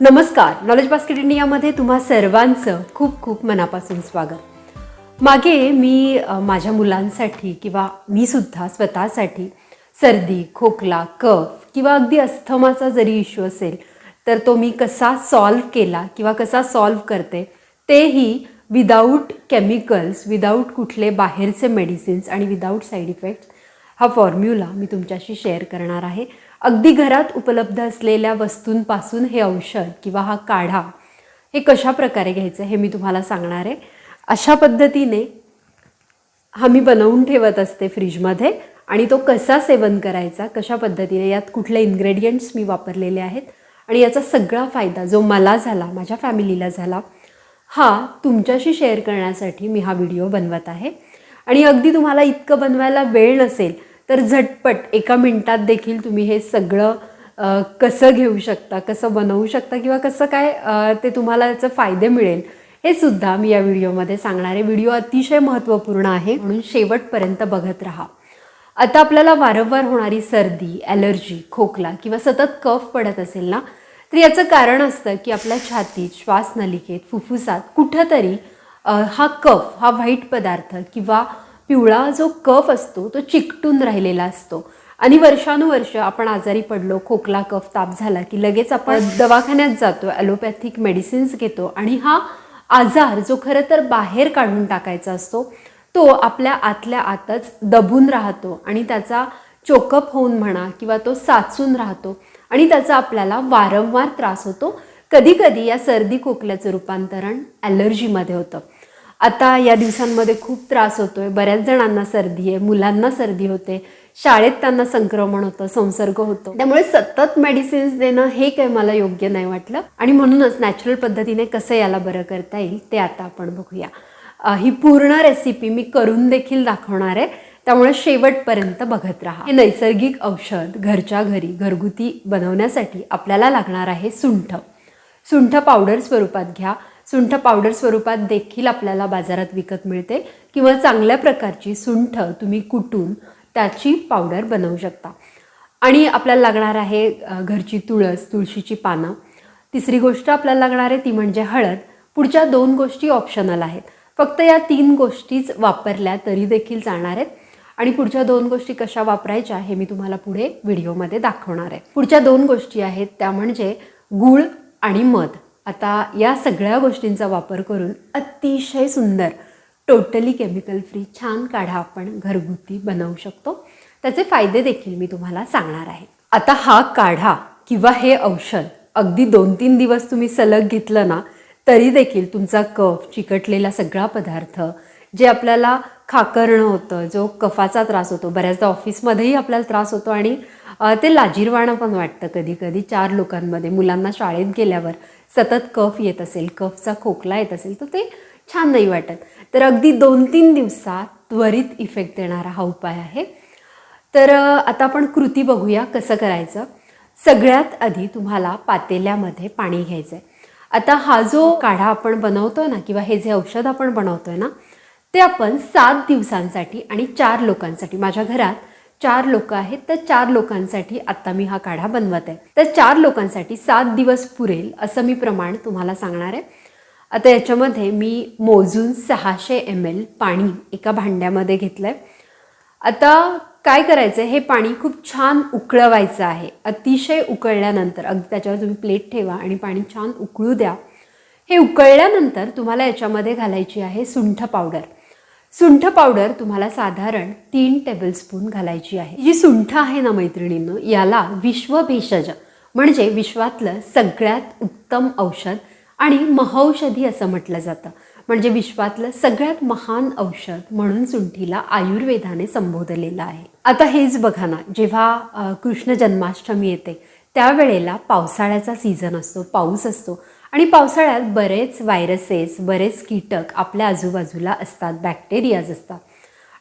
नमस्कार. Knowledge basket इंडियामध्ये तुम्हा सर्वांचं खूप खूप मनापासून स्वागत. मागे मी माझ्या मुलांसाठी किंवा मी सुद्धा स्वतःसाठी सर्दी खोकला कफ किंवा अगदी अस्थमाचा जरी इश्यू असेल तर तो मी कसा सॉल्व केला किंवा कसा सॉल्व करते तेही विदाऊट केमिकल्स विदाऊट कुठले बाहेरचे मेडिसिन्स आणि विदाऊट साईड इफेक्ट्स हा फॉर्म्युला मी तुमच्याशी शेअर करणार आहे. अगदी घरात उपलब्ध असलेल्या वस्तूंपासून हे औषध किंवा हा काढा हे कशा प्रकारे घ्यायचं हे मी तुम्हाला सांगणार आहे. अशा पद्धतीने हा मी बनवून ठेवत असते फ्रीजमध्ये आणि तो कसा सेवन करायचा कशा पद्धतीने यात कुठले इन्ग्रेडियंट्स मी वापरलेले आहेत आणि याचा सगळा फायदा जो मला झाला माझ्या फॅमिलीला झाला हा तुमच्याशी शेअर करण्यासाठी मी हा व्हिडिओ बनवत आहे. आणि अगदी तुम्हाला इतकं बनवायला वेळ नसेल तर झटपट एका मिनटात देखील तुम्ही हे सगळं कसं घेऊ शकता कसं बनवू शकता किंवा कसं काय ते तुम्हाला याचं फायदे मिळेल हे सुद्धा मी या व्हिडिओमध्ये सांगणारे व्हिडिओ अतिशय महत्त्वपूर्ण आहे म्हणून शेवटपर्यंत बघत राहा. आता आपल्याला वारंवार होणारी सर्दी ॲलर्जी खोकला किंवा सतत कफ पडत असेल ना तर याचं कारण असतं की आपल्या छातीत श्वासनलिकेत फुफ्फुसात कुठंतरी हा कफ हा व्हाईट पदार्थ किंवा पिवळा जो कफ असतो तो चिकटून राहिलेला असतो. आणि वर्षानुवर्ष आपण आजारी पडलो खोकला कफ ताप झाला की लगेच आपण दवाखान्यात जातो ॲलोपॅथिक मेडिसिन्स घेतो आणि हा आजार जो खरं तर बाहेर काढून टाकायचा असतो तो आपल्या आतल्या आतच दबून राहतो आणि त्याचा चोकअप होऊन म्हणा किंवा तो साचून राहतो आणि त्याचा आपल्याला वारंवार त्रास होतो. कधीकधी या सर्दी खोकल्याचं रूपांतरण ॲलर्जीमध्ये होतं. आता या दिवसांमध्ये खूप त्रास होतोय. बऱ्याच जणांना सर्दी आहे मुलांना सर्दी होते शाळेत त्यांना संक्रमण होतं संसर्ग होतो. त्यामुळे सतत मेडिसिन्स देणं हे काही मला योग्य नाही वाटलं. आणि म्हणूनच नॅचरल पद्धतीने कसं याला बरं करता येईल ते आता आपण बघूया. ही पूर्ण रेसिपी मी करून देखील दाखवणार आहे. त्यामुळे शेवटपर्यंत बघत राहा. हे नैसर्गिक औषध घरच्या घरी घरगुती बनवण्यासाठी आपल्याला लागणार आहे सुंठ. सुंठ पावडर स्वरूपात घ्या. सुंठ पावडर स्वरूपात देखील आपल्याला बाजारात विकत मिळते किंवा चांगल्या प्रकारची सुंठ तुम्ही कुटून त्याची पावडर बनवू शकता. आणि आपल्याला लागणार आहे घरची तुळस तुळशीची पानं. तिसरी गोष्ट आपल्याला लागणार आहे ती म्हणजे हळद. पुढच्या दोन गोष्टी ऑप्शनल आहेत. फक्त या तीन गोष्टीच वापरल्या तरी देखील जाणार आहेत. आणि पुढच्या दोन गोष्टी कशा वापरायच्या हे मी तुम्हाला पुढे व्हिडिओमध्ये दाखवणार आहे. पुढच्या दोन गोष्टी आहेत त्या म्हणजे गूळ आणि मध. आता या सगळ्या गोष्टींचा वापर करून अतिशय सुंदर टोटली केमिकल फ्री छान काढा आपण घरगुती बनवू शकतो. त्याचे फायदे देखील मी तुम्हाला सांगणार आहे. आता हा काढा किंवा हे औषध अगदी दोन तीन दिवस तुम्ही सलग घेतलं ना तरी देखील तुमचा कफ चिकटलेला सगळा पदार्थ जे आपल्याला खाकरणं होतं जो कफाचा त्रास होतो बऱ्याचदा ऑफिसमध्येही आपल्याला त्रास होतो आणि ते लाजीरवाणं पण वाटतं कधी कधी चार लोकांमध्ये मुलांना शाळेत गेल्यावर. सतत कफ येत असेल कफचा खोकला येत असेल तर ते छान नाही वाटत. तर अगदी दोन तीन दिवसात त्वरित इफेक्ट देणारा हा उपाय आहे. तर आता आपण कृती बघूया कसं करायचं. सगळ्यात आधी तुम्हाला पातेल्यामध्ये पाणी घ्यायचं आहे आता हा जो काढा आपण बनवतो ना किंवा हे जे औषध आपण बनवतोय ना ते आपण सात दिवसांसाठी आणि चार लोकांसाठी माझ्या घरात चार लोक आहेत तर चार लोकांसाठी आत्ता मी हा काढा बनवत आहे. तर चार लोकांसाठी सात दिवस पुरेल असं मी प्रमाण तुम्हाला सांगणार आहे. आता याच्यामध्ये मी मोजून सहाशे एम एल पाणी एका भांड्यामध्ये घेतलं आहे आता काय करायचं हे पाणी खूप छान उकळवायचं आहे. अतिशय उकळल्यानंतर अगदी त्याच्यावर तुम्ही प्लेट ठेवा आणि पाणी छान उकळू द्या. हे उकळल्यानंतर तुम्हाला याच्यामध्ये घालायची आहे सुंठ पावडर. सुंठ पावडर तुम्हाला साधारण तीन टेबलस्पून घालायची आहे. जी सुंठ आहे ना मैत्रिणींनो याला विश्व भेषज म्हणजे विश्वातलं सगळ्यात उत्तम औषध आणि महौषधी असं म्हटलं जातं. म्हणजे विश्वातलं सगळ्यात महान औषध म्हणून सुंठीला आयुर्वेदाने संबोधलेलं आहे. आता हेच बघा ना जेव्हा कृष्ण जन्माष्टमी येते त्यावेळेला पावसाळ्याचा सीझन असतो पाऊस असतो आणि पावसाळ्यात बरेच व्हायरसेस बरेच कीटक आपल्या आजूबाजूला असतात बॅक्टेरियाज असतात.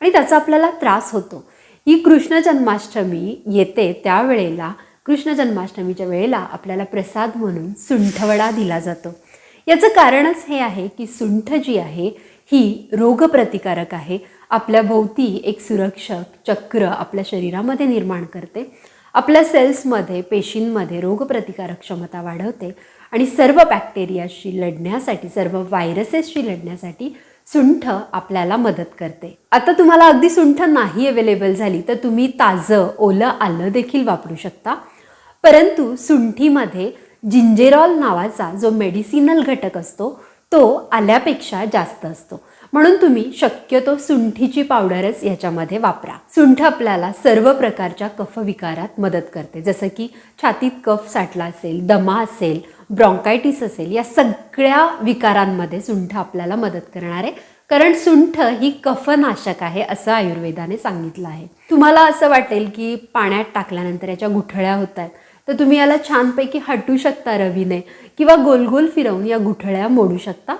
आणि त्याचा आपल्याला त्रास होतो. ही कृष्ण जन्माष्टमी येते त्यावेळेला कृष्ण जन्माष्टमीच्या वेळेला आपल्याला प्रसाद म्हणून सुंठवडा दिला जातो. याचं कारणच हे आहे की सुंठ जी आहे ही रोगप्रतिकारक आहे. आपल्या भोवती एक सुरक्षक चक्र आपल्या शरीरामध्ये निर्माण करते. आपल्या सेल्समध्ये पेशींमध्ये रोगप्रतिकारक क्षमता वाढवते. आणि सर्व बॅक्टेरियाशी लढण्यासाठी सर्व व्हायरसेसशी लढण्यासाठी सुंठ आपल्याला मदत करते. आता तुम्हाला अगदी सुंठ नाही अवेलेबल झाली तर तुम्ही ताजं ओलं आलं देखील वापरू शकता. परंतु सुंठीमध्ये जिंजेरॉल नावाचा जो मेडिसिनल घटक असतो तो आल्यापेक्षा जास्त असतो. म्हणून तुम्ही शक्यतो सुंठीची पावडरच याच्यामध्ये वापरा. सुंठ आपल्याला सर्व प्रकारच्या कफविकारात मदत करते. जसं की छातीत कफ साठला असेल दमा असेल ब्रॉन्कायटिस असेल या सगळ्या विकारांमध्ये सुंठ आपल्याला मदत करणार आहे. कारण सुंठ ही कफनाशक आहे असं आयुर्वेदाने सांगितलं आहे. तुम्हाला असं वाटेल की पाण्यात टाकल्यानंतर याच्या गुठळ्या होत आहेत. तर तुम्ही याला छानपैकी हटू शकता रवीने किंवा गोलगोल फिरवून या गुठळ्या मोडू शकता.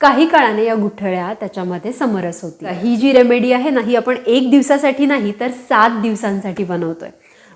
काही काळाने या गुठळ्या त्याच्यामध्ये समरस होतील. ही जी रेमेडी आहे ना ही आपण एक दिवसासाठी नाही तर सात दिवसांसाठी बनवतोय.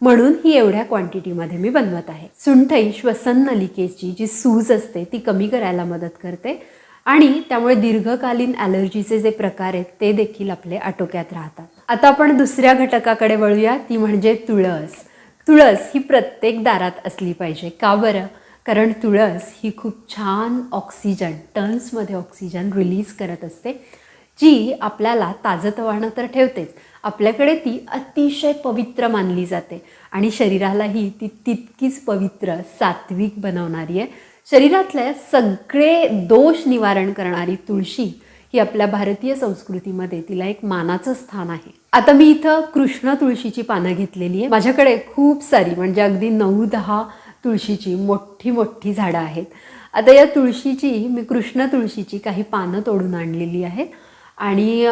म्हणून ही एवढ्या क्वांटिटीमध्ये मी बनवत आहे. सुंठ ही श्वसन नलिकेची जी सूज असते ती कमी करायला मदत करते. आणि त्यामुळे दीर्घकालीन ॲलर्जीचे जे प्रकार आहेत ते देखील आपले आटोक्यात राहतात. आता आपण दुसऱ्या घटकाकडे वळूया ती म्हणजे तुळस. तुळस ही प्रत्येक दारात असली पाहिजे. का बरं? कारण तुळस ही खूप छान ऑक्सिजन टर्न्समध्ये ऑक्सिजन रिलीज करत असते. जी आपल्याला ताजतवानं तर ठेवतेच. आपल्याकडे ती अतिशय पवित्र मानली जाते. आणि शरीरालाही ती तितकीच पवित्र सात्विक बनवणारी आहे. शरीरातले सगळे दोष निवारण करणारी तुळशी ही आपल्या भारतीय संस्कृतीमध्ये तिला एक मानाचं स्थान आहे. आता मी इथं कृष्ण तुळशीची पानं घेतलेली आहे. माझ्याकडे खूप सारी म्हणजे अगदी नऊ दहा तुळशीची मोठी मोठी झाडं आहेत. आता या तुळशीची मी कृष्ण तुळशीची काही पानं तोडून आणलेली आहेत. आणि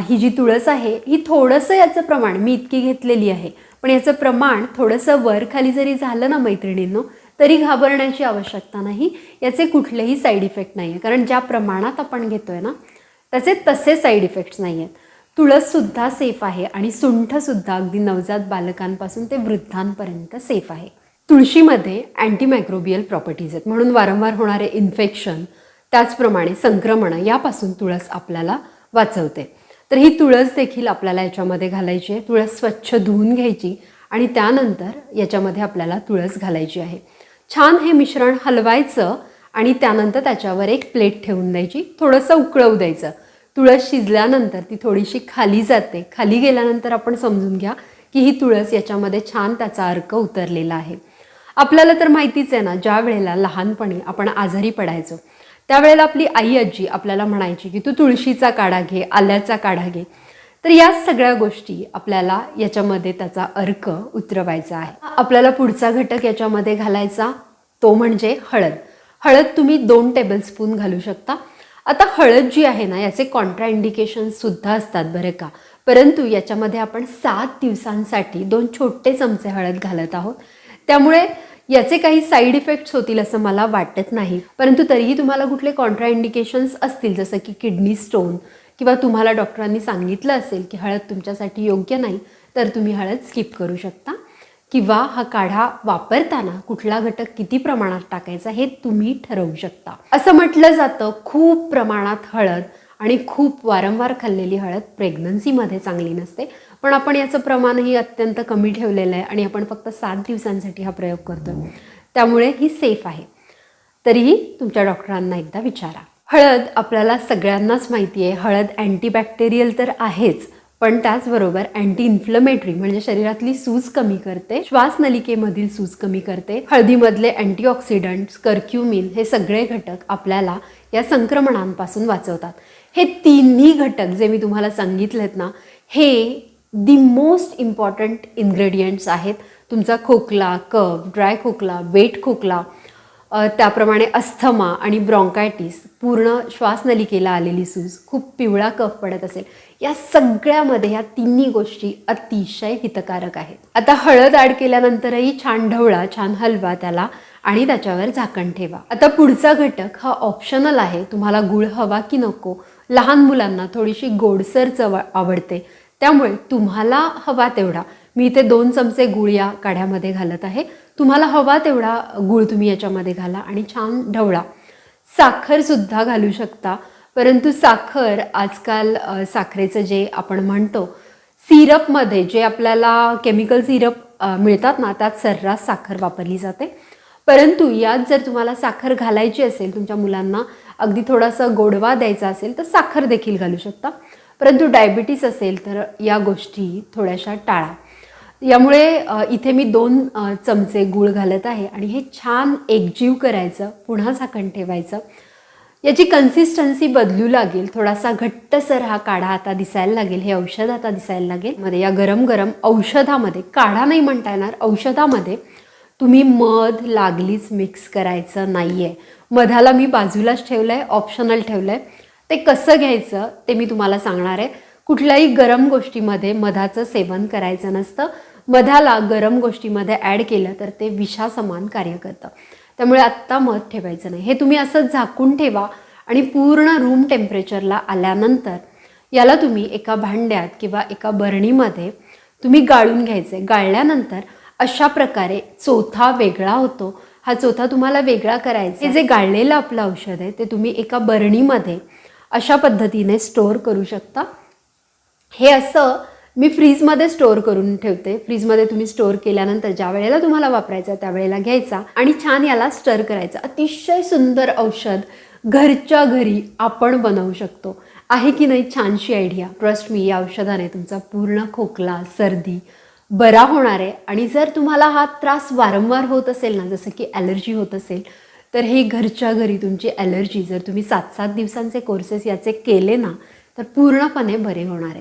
ही जी तुळस आहे ही थोडंसं याचं प्रमाण मी इतकी घेतलेली आहे. पण याचं प्रमाण थोडंसं वर खाली जरी झालं ना मैत्रिणींनो तरी घाबरण्याची आवश्यकता नाही. याचे कुठलेही साईड इफेक्ट नाही आहे कारण ज्या प्रमाणात आपण घेतोय ना त्याचे तसे साईड इफेक्ट्स नाही आहेत तुळससुद्धा सेफ आहे आणि सुंठसुद्धा अगदी नवजात बालकांपासून ते वृद्धांपर्यंत सेफ आहे. तुळशीमध्ये अँटीमायक्रोबियल प्रॉपर्टीज आहेत. म्हणून वारंवार होणारे इन्फेक्शन त्याचप्रमाणे संक्रमण यापासून तुळस आपल्याला वाचवते. तर ही तुळस देखील आपल्याला याच्यामध्ये घालायची आहे. तुळस स्वच्छ धुवून घ्यायची आणि त्यानंतर याच्यामध्ये आपल्याला तुळस घालायची आहे. छान हे मिश्रण हलवायचं आणि त्यानंतर त्याच्यावर एक प्लेट ठेवून द्यायची. थोडंसं उकळवू द्यायचं. तुळस शिजल्यानंतर ती थोडीशी खाली जाते. खाली गेल्यानंतर आपण समजून घ्या की ही तुळस याच्यामध्ये छान त्याचा अर्क उतरलेला आहे. आपल्याला तर माहितीच आहे ना ज्या वेळेला लहानपणी आपण आजारी पडायचो त्यावेळेला आपली आई आजी आपल्याला म्हणायची की तू तुळशीचा काढा घे आल्याचा काढा घे. तर या सगळ्या गोष्टी आपल्याला याच्यामध्ये त्याचा अर्क उतरवायचा आहे. आपल्याला पुढचा घटक याच्यामध्ये घालायचा तो म्हणजे हळद. हळद तुम्ही दोन टेबलस्पून घालू शकता. आता हळद जी आहे ना याचे कॉन्ट्रा सुद्धा असतात बरं का. परंतु याच्यामध्ये आपण सात दिवसांसाठी दोन छोटे चमचे हळद घालत आहोत. त्यामुळे याचे काही साईड इफेक्ट्स होतील असं मला वाटत नाही. परंतु तरीही तुम्हाला कुठले कॉन्ट्रा इंडिकेशन्स असतील जसं की किडनी स्टोन किंवा तुम्हाला डॉक्टरांनी सांगितलं असेल की हळद तुमच्यासाठी योग्य नाही तर तुम्ही हळद स्किप करू शकता. किंवा हा काढा वापरताना कुठला घटक किती प्रमाणात टाकायचा हे तुम्ही ठरवू शकता. असं म्हटलं जातं खूप प्रमाणात हळद आणि खूप वारंवार खाल्लेली हळद प्रेग्नन्सीमध्ये चांगली नसते. पण आपण याचं प्रमाणही अत्यंत कमी ठेवलेलं आहे आणि आपण फक्त सात दिवसांसाठी हा प्रयोग करतो त्यामुळे ही सेफ आहे. तरीही तुमच्या डॉक्टरांना एकदा विचारा. हळद आपल्याला सगळ्यांनाच माहिती आहे हळद अँटीबॅक्टेरियल तर आहेच पण त्याचबरोबर अँटी इन्फ्लमेटरी म्हणजे शरीरातली सूज कमी करते श्वास नलिकेमधील सूज कमी करते हळदीमधले अँटीऑक्सिडंट्स कर्क्युमिन हे सगळे घटक आपल्याला या संक्रमणांपासून वाचवतात. हे तिन्ही घटक जे मी तुम्हाला सांगितलेत ना हे दी मोस्ट इम्पॉर्टंट इन्ग्रेडियंट्स आहेत. तुमचा खोकला कफ ड्राय खोकला वेट खोकला त्याप्रमाणे अस्थमा आणि ब्रॉन्कायटिस पूर्ण श्वासनलिकेला आलेली सूज खूप पिवळा कफ पडत असेल. या सगळ्यामध्ये ह्या तिन्ही गोष्टी अतिशय हितकारक आहेत. आता हळद ॲड केल्यानंतरही छान ढवळा छान हलवा त्याला आणि त्याच्यावर झाकण ठेवा. आता पुढचा घटक हा ऑप्शनल आहे. तुम्हाला गुळ हवा की नको लहान मुलांना थोडीशी गोडसर चव आवडते. त्यामुळे तुम्हाला हवा तेवढा. मी इथे दोन चमचे गुळ या काढ्यामध्ये घालत आहे. तुम्हाला हवा तेवढा गुळ तुम्ही याच्यामध्ये घाला आणि छान ढवळा. साखरसुद्धा घालू शकता. परंतु साखर आजकाल साखरेचं जे आपण म्हणतो सिरपमध्ये जे आपल्याला केमिकल सिरप मिळतात ना त्यात सर्रास साखर वापरली जाते. परंतु यात जर तुम्हाला साखर घालायची असेल तुमच्या मुलांना अगदी थोडासा गोडवा द्यायचा असेल तर साखर देखील घालू शकता. परंतु डायबिटीस असेल तर या गोष्टी थोड्याशा टाळा. यामुळे इथे मी दोन चमचे गूळ घालत आहे आणि हे छान एकजीव करायचं पुन्हा झाकण ठेवायचं. याची कन्सिस्टन्सी बदलू लागेल थोडासा घट्टसर हा काढा आता दिसायला लागेल हे औषध आता दिसायला लागेल. मध्ये या गरम गरम औषधामध्ये काढा नाही म्हणता येणार औषधामध्ये तुम्ही मध लागलीच मिक्स करायचं नाही आहे मधाला मी बाजूलाच ठेवलं आहे ऑप्शनल ठेवलं आहे ते कसं घ्यायचं ते मी तुम्हाला सांगणार आहे. कुठल्याही गरम गोष्टीमध्ये मधाचं सेवन करायचं नसतं. मधाला गरम गोष्टीमध्ये ॲड केलं तर ते विषासमान कार्य करतं. त्यामुळे आत्ता मध ठेवायचं नाही. हे तुम्ही असं झाकून ठेवा आणि पूर्ण रूम टेम्परेचरला आल्यानंतर याला तुम्ही एका भांड्यात किंवा एका बरणीमध्ये तुम्ही गाळून घ्यायचे गाळल्यानंतर अशा प्रकारे चोथा वेगळा होतो. हा चोथा तुम्हाला वेगळा करायचा हे जे गाळलेलं आपलं औषध आहे ते तुम्ही एका बरणीमध्ये अशा पद्धतीने स्टोअर करू शकता. हे असं मी फ्रीजमध्ये स्टोअर करून ठेवते. फ्रीजमध्ये तुम्ही स्टोअर केल्यानंतर ज्या वेळेला तुम्हाला वापरायचं त्यावेळेला घ्यायचा आणि छान याला स्टर करायचं. अतिशय सुंदर औषध घरच्या घरी आपण बनवू शकतो. आहे की नाही छानशी आयडिया ट्रस्ट मी या औषधाने तुमचा पूर्ण खोकला सर्दी बरा होणार आहे. आणि जर तुम्हाला हा त्रास वारंवार होत असेल ना जसं की ॲलर्जी होत असेल तर हे घरच्या घरी तुमची ॲलर्जी जर तुम्ही सात सात दिवसांचे कोर्सेस याचे केले ना तर पूर्णपणे बरे होणार आहे.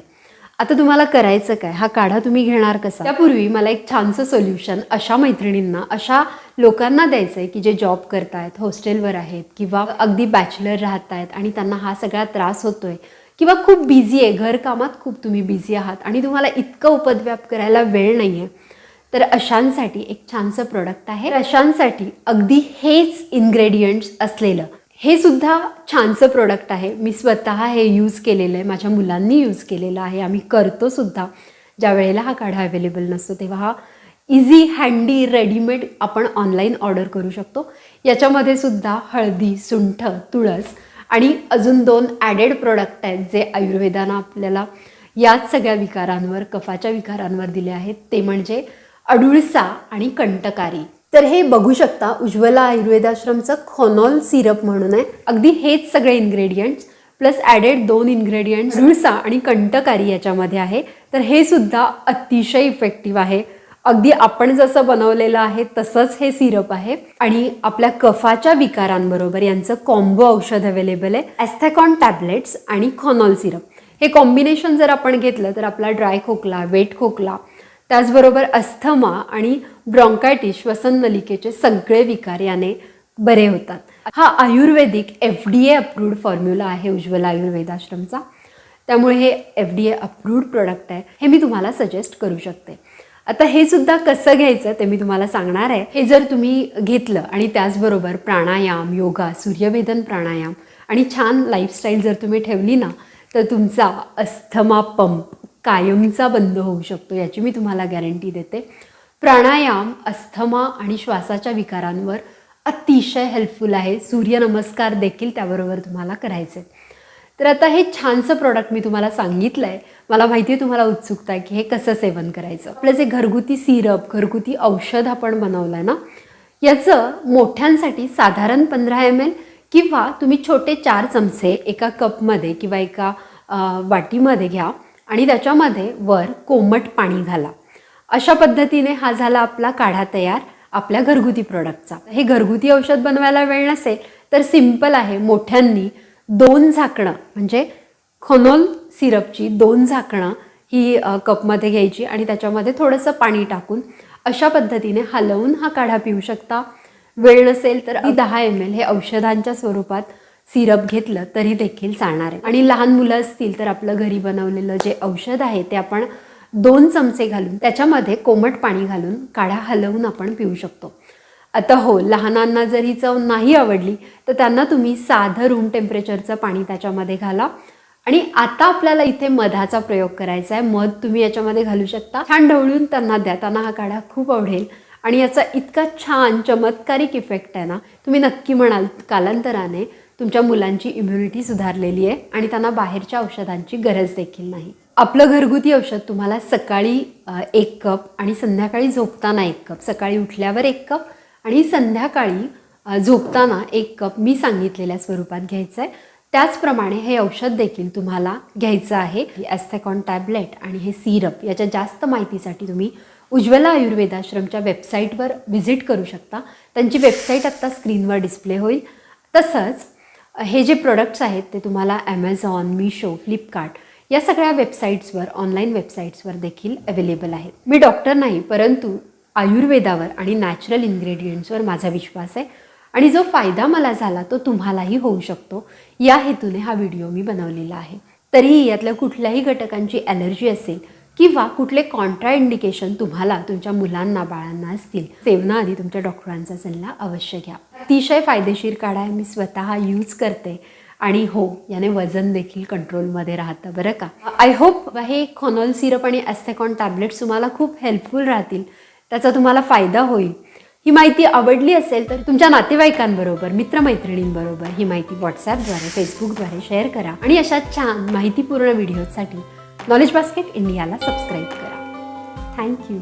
आता तुम्हाला करायचं काय? हा काढा तुम्ही घेणार कसा? त्यापूर्वी मला एक छानसं सोल्युशन अशा मैत्रिणींना अशा लोकांना द्यायचं आहे की जे जॉब करतायत हॉस्टेलवर आहेत किंवा अगदी बॅचलर राहत आहेत आणि त्यांना हा सगळा त्रास होतोय किंवा खूप बिझी आहे घरकामात खूप तुम्ही बिझी आहात आणि तुम्हाला इतकं उपद्व्याप करायला वेळ नाही आहे तर अशांसाठी एक छानसं प्रोडक्ट आहे. अशांसाठी अगदी हेच इन्ग्रेडियंट्स असलेलं हे सुद्धा छानसं प्रोडक्ट आहे. मी स्वतः हे यूज केलेलं आहे माझ्या मुलांनी यूज केलेलं आहे आम्ही करतो सुद्धा. ज्या वेळेला हा काढा अवेलेबल नसतो तेव्हा हा इझी हँडी रेडीमेड आपण ऑनलाईन ऑर्डर करू शकतो. याच्यामध्ये सुद्धा हळदी सुंठ तुळस आणि अजून दोन ॲडेड प्रोडक्ट आहेत जे आयुर्वेदानं आपल्याला याच सगळ्या विकारांवर कफाच्या विकारांवर दिले आहेत. ते म्हणजे अडुळसा आणि कंटकारी. तर हे बघू शकता उज्ज्वला आयुर्वेदाश्रमचं खोनॉल सिरप म्हणून आहे. अगदी हेच सगळे इन्ग्रेडियंट्स प्लस ॲडेड दोन इन्ग्रेडियंट्स अडुळसा आणि कंटकारी याच्यामध्ये आहे. तर हे सुद्धा अतिशय इफेक्टिव्ह आहे. अगदी आपण जसं बनवलेलं आहे तसंच हे सिरप आहे. आणि आपल्या कफाच्या विकारांबरोबर यांचं कॉम्बो औषध अवेलेबल आहे ॲस्थॅकॉन टॅबलेट्स आणि खॉनॉल सिरप हे कॉम्बिनेशन जर आपण घेतलं तर आपला ड्राय खोकला वेट खोकला त्याचबरोबर अस्थमा आणि ब्रॉन्कायटिस वसन नलिकेचे सगळे विकार याने बरे होतात. हा Ayurvedic F D A approved formula आहे उज्ज्वला आयुर्वेदाश्रमचा त्यामुळे हे F D A approved product आहे हे मी तुम्हाला सजेस्ट करू शकते. आता हे सुद्धा कसं घ्यायचं ते मी तुम्हाला सांगणार आहे. हे जर तुम्ही घेतलं आणि त्याचबरोबर प्राणायाम योगा सूर्यभेदन प्राणायाम आणि छान लाईफस्टाईल जर तुम्ही ठेवली ना तर तुमचा अस्थमा पंप कायमचा बंद होऊ शकतो याची मी तुम्हाला गॅरंटी देते. प्राणायाम अस्थमा आणि श्वासाच्या विकारांवर अतिशय हेल्पफुल आहे. सूर्यनमस्कार देखील त्याबरोबर तुम्हाला करायचे तर आता हे छानसं प्रोडक्ट मी तुम्हाला सांगितलं आहे मला माहिती आहे तुम्हाला उत्सुकता आहे की हे कसं सेवन करायचं. आपलं जे घरगुती सिरप घरगुती औषध आपण बनवलं आहे ना याचं मोठ्यांसाठी साधारण पंधरा एम एल किंवा तुम्ही छोटे चार चमचे एका कपमध्ये किंवा एका वाटीमध्ये घ्या आणि त्याच्यामध्ये वर कोमट पाणी घाला. अशा पद्धतीने हा झाला आपला काढा तयार आपल्या घरगुती प्रोडक्टचा हे घरगुती औषध बनवायला वेळ नसेल तर सिंपल आहे मोठ्यांनी दोन झाकणं म्हणजे खनोल सिरपची दोन झाकणं ही कपमध्ये घ्यायची आणि त्याच्यामध्ये थोडंसं पाणी टाकून अशा पद्धतीने हलवून हा काढा पिऊ शकता. वेळ नसेल तर दहा एम एल हे औषधांच्या स्वरूपात सिरप घेतलं तरी देखील चालणार आहे. आणि लहान मुलं असतील तर आपलं घरी बनवलेलं जे औषध आहे ते आपण दोन चमचे घालून त्याच्यामध्ये कोमट पाणी घालून काढा हलवून आपण पिऊ शकतो. आता हो लहानांना जर ही चव नाही आवडली तर त्यांना तुम्ही साधं रूम टेम्परेचरचं पाणी त्याच्यामध्ये घाला. आणि आता आपल्याला इथे मधाचा प्रयोग करायचा आहे. मध तुम्ही याच्यामध्ये घालू शकता. छान ढवळून त्यांना द्या. त्यांना हा काढा. खूप आवडेल. आणि याचा इतका छान चमत्कारिक इफेक्ट आहे ना तुम्ही नक्की म्हणाल कालांतराने तुमच्या मुलांची इम्युनिटी सुधारलेली आहे आणि त्यांना बाहेरच्या औषधांची गरज देखील नाही. आपलं घरगुती औषध तुम्हाला सकाळी एक कप आणि संध्याकाळी झोपताना एक कप सकाळी उठल्यावर एक कप आणि संध्याकाळी झोपताना एक कप मी सांगितलेल्या स्वरूपात घ्यायचं आहे त्याचप्रमाणे हे औषध देखील तुम्हाला घ्यायचं आहे. ॲस्थेकॉन टॅबलेट आणि हे सिरप याच्या जास्त माहितीसाठी तुम्ही उज्ज्वला आयुर्वेदाश्रमच्या वेबसाईटवर व्हिजिट करू शकता. त्यांची वेबसाईट आत्ता स्क्रीनवर डिस्प्ले होईल. तसंच हे जे प्रोडक्ट्स आहेत ते तुम्हाला ॲमेझॉन मिशो फ्लिपकार्ट या सगळ्या वेबसाईट्सवर ऑनलाईन वेबसाईट्सवर देखील अवेलेबल आहेत. मी डॉक्टर नाही परंतु आयुर्वेदावर आणि नॅचरल इन्ग्रेडियंट्सवर माझा विश्वास आहे. आणि जो फायदा मला झाला तो तुम्हालाही होऊ शकतो. या हेतूने हा व्हिडिओ मी बनवलेला आहे. तरीही यातल्या कुठल्याही घटकांची ॲलर्जी असेल किंवा कुठले कॉन्ट्रा इंडिकेशन तुम्हाला तुमच्या मुलांना बाळांना असतील सेवनाआधी तुमच्या डॉक्टरांचा सल्ला अवश्य घ्या. अतिशय फायदेशीर काढा आहे. मी स्वतः यूज करते. आणि हो याने वजन देखील कंट्रोलमध्ये राहतं बरं का? आय होप हे खॉनॉल सिरप आणि ॲस्थेकॉन टॅबलेट्स तुम्हाला खूप हेल्पफुल राहतील. त्याचा तुम्हाला फायदा होईल. ही माहिती आवडली असेल तर तुमच्या नातेवाईकांबरोबर मित्रमैत्रिणींबरोबर ही माहिती व्हॉट्सॲपद्वारे फेसबुकद्वारे शेअर करा आणि अशा छान माहितीपूर्ण व्हिडिओसाठी नॉलेज बास्केट इंडियाला सबस्क्राईब करा. Thank you.